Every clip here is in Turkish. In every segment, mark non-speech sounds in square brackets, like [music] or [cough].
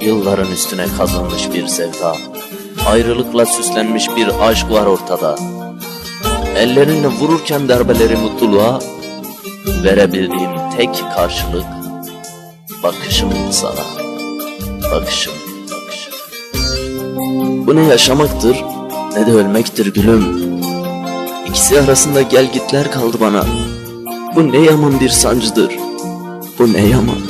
Yılların üstüne kazanmış bir sevda, ayrılıkla süslenmiş bir aşk var ortada. Ellerinle vururken darbeleri mutluluğa, verebildiğim tek karşılık bakışım sana. Bakışım, bakışım. Bu ne yaşamaktır ne de ölmektir gülüm. İkisi arasında gel gitler kaldı bana. Bu ne yaman bir sancıdır. Bu ne yaman.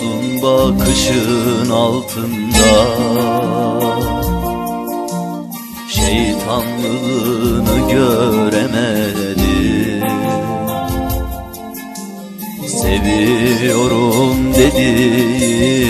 Masum bakışın altında. Şeytanlığını göremedim. Seviyorum dediğinde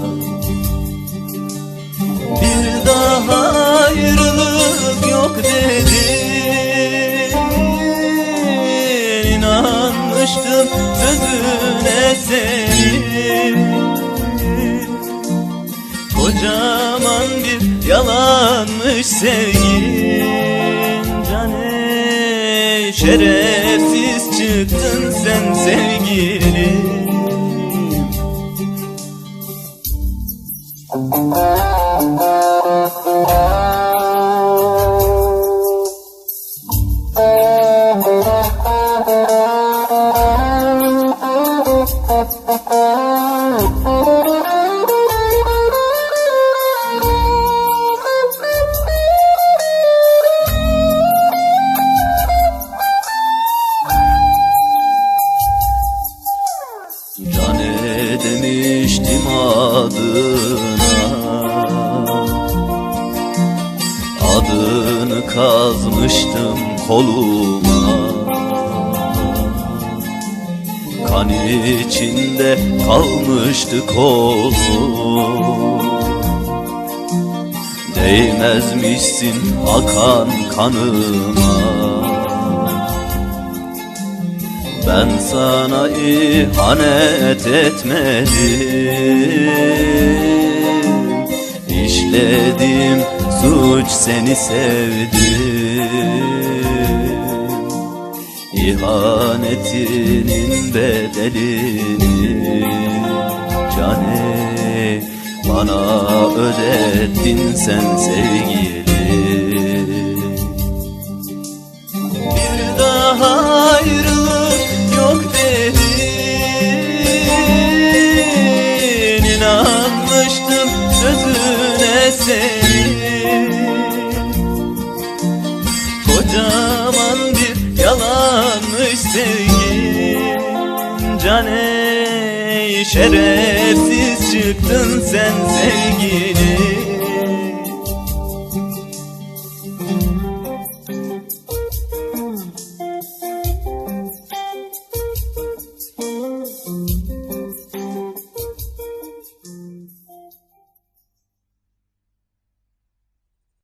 yok dedin İnanmıştım sözüne senin. Kocaman bir yalanmış sevgin. Cane şerefsiz çıktın sen sevgilim. Cane [laughs] adına Adını kazmıştım koluma. Kan içinde kalmıştı kolum. Değmezmişsin akan kanıma ben sana ihanet etmedim. İşledim suç seni sevdim. İhanetinin bedelini cane Bana ödettin sen sevgili senin Kocaman bir yalanmış sevgin Cane şerefsiz çıktın sen sevgilim